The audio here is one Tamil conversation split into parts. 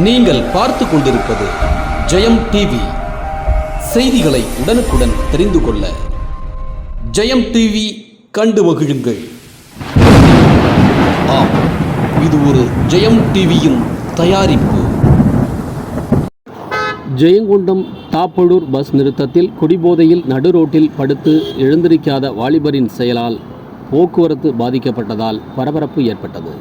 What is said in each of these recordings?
நீங்கள் பார்த்து கொண்டிருப்பது ஜெயம் டிவி. செய்திகளை உடனுக்குடன் தெரிந்து கொள்ள ஜெயம் டிவி கண்டு மகிழுங்கள். ஆம் இது ஒரு ஜெயம் டிவியின் தயாரிப்பு. ஜெயங்கொண்டம் தாப்பழூர் பஸ் நிறுத்தத்தில் குடிபோதையில் நடுரோட்டில் படுத்து எழுந்திருக்காத வாலிபரின் செயலால் போக்குவரத்து பாதிக்கப்பட்டதால் பரபரப்பு ஏற்பட்டது.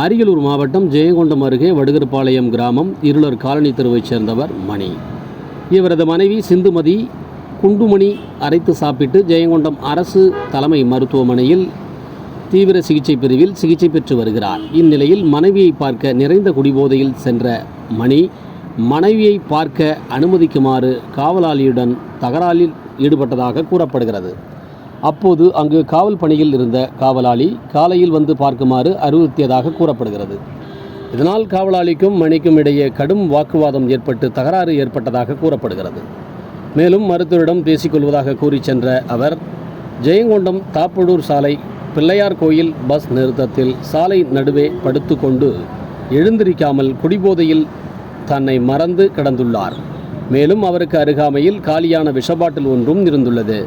அரியலூர் மாவட்டம் ஜெயங்கொண்டம் அருகே வடுகர்பாளையம் கிராமம் இருளர் காலனி தெருவைச் சேர்ந்தவர் மணி. இவரது மனைவி சிந்துமதி குண்டுமணி அரைத்து சாப்பிட்டு ஜெயங்கொண்டம் அரசு தலைமை மருத்துவமனையில் தீவிர சிகிச்சை பிரிவில் சிகிச்சை பெற்று வருகிறார். இந்நிலையில் மனைவியை பார்க்க நிறைந்த குடிபோதையில் சென்ற மணி மனைவியை பார்க்க அனுமதிக்குமாறு காவலாளியுடன் தகராறில் ஈடுபட்டதாக கூறப்படுகிறது. அப்போது அங்கு காவல் பணியில் இருந்த காவலாளி காலையில் வந்து பார்க்குமாறு அறிவுறுத்தியதாக கூறப்படுகிறது. இதனால் காவலாளிக்கும் மணிக்கும் இடையே கடும் வாக்குவாதம் ஏற்பட்டு தகராறு ஏற்பட்டதாக கூறப்படுகிறது. மேலும் மருத்துவரிடம் பேசிக்கொள்வதாக கூறி சென்ற அவர் ஜெயங்கொண்டம் தாப்படூர் சாலை பிள்ளையார் கோயில் பஸ் நிறுத்தத்தில் சாலை நடுவே படுத்துக்கொண்டு எழுந்திருக்காமல் குடிபோதையில் தன்னை மறந்து கிடந்துள்ளார். மேலும் அவருக்கு அருகாமையில் காலியான விஷபாட்டில் ஒன்றும் இருந்துள்ளது.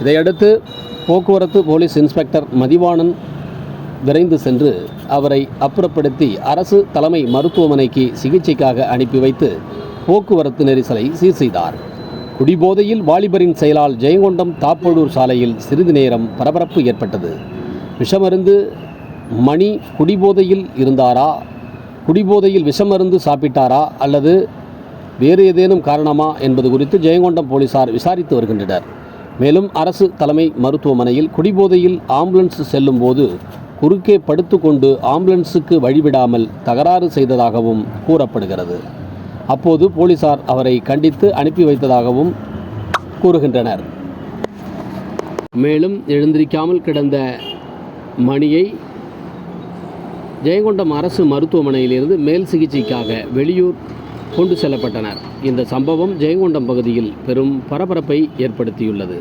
இதையடுத்து போக்குவரத்து போலீஸ் இன்ஸ்பெக்டர் மதிவாணன் விரைந்து சென்று அவரை அப்புறப்படுத்தி அரசு தலைமை மருத்துவமனைக்கு சிகிச்சைக்காக அனுப்பி வைத்து போக்குவரத்து நெரிசலை சீர் செய்தார். குடிபோதையில் வாலிபரின் செயலால் ஜெயங்கொண்டம் தாப்பழூர் சாலையில் சிறிது நேரம் பரபரப்பு ஏற்பட்டது. விஷமருந்து மணி குடிபோதையில் இருந்தாரா? குடிபோதையில் விஷமருந்து சாப்பிட்டாரா? அல்லது வேறு ஏதேனும் காரணமா? என்பது குறித்து ஜெயங்கொண்டம் போலீசார் விசாரித்து வருகின்றனர். மேலும் அரசு தலைமை மருத்துவமனையில் குடிபோதையில் ஆம்புலன்ஸ் செல்லும் போது குறுக்கே படுத்துக்கொண்டு ஆம்புலன்ஸுக்கு வழிவிடாமல் தகராறு செய்ததாகவும் கூறப்படுகிறது. அப்போது போலீசார் அவரை கண்டித்து அனுப்பி வைத்ததாகவும் கூறுகின்றனர். மேலும் எழுந்திருக்காமல் கிடந்த மணியை ஜெயங்கொண்டம் அரசு மருத்துவமனையிலிருந்து மேல் சிகிச்சைக்காக வெளியூர் கொண்டு செல்லப்பட்டனர் இந்த சம்பவம் ஜெயங்கொண்டம் பகுதியில் பெரும் பரபரப்பை ஏற்படுத்தியுள்ளது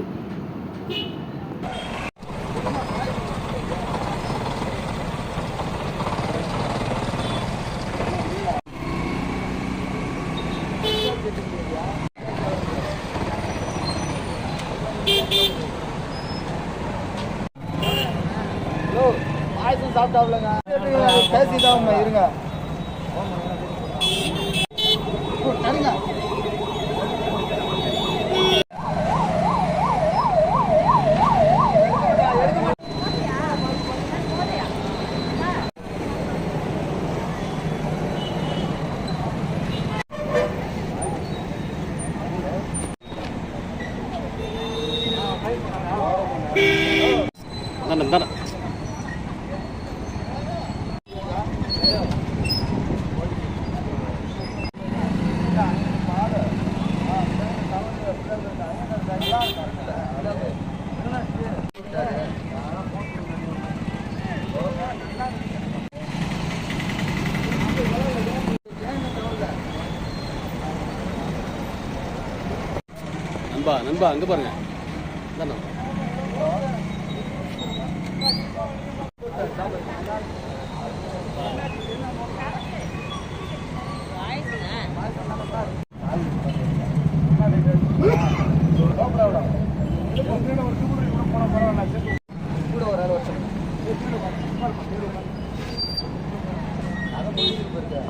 பாயசம் சாப்பிட்டாப்லங்க இருங்க சரிங்க தானே நண்பா நண்பா அங்கே பாருங்க. தானே கூட ஒரு ஆறு வருஷம் அதை முடிச்சுட்டு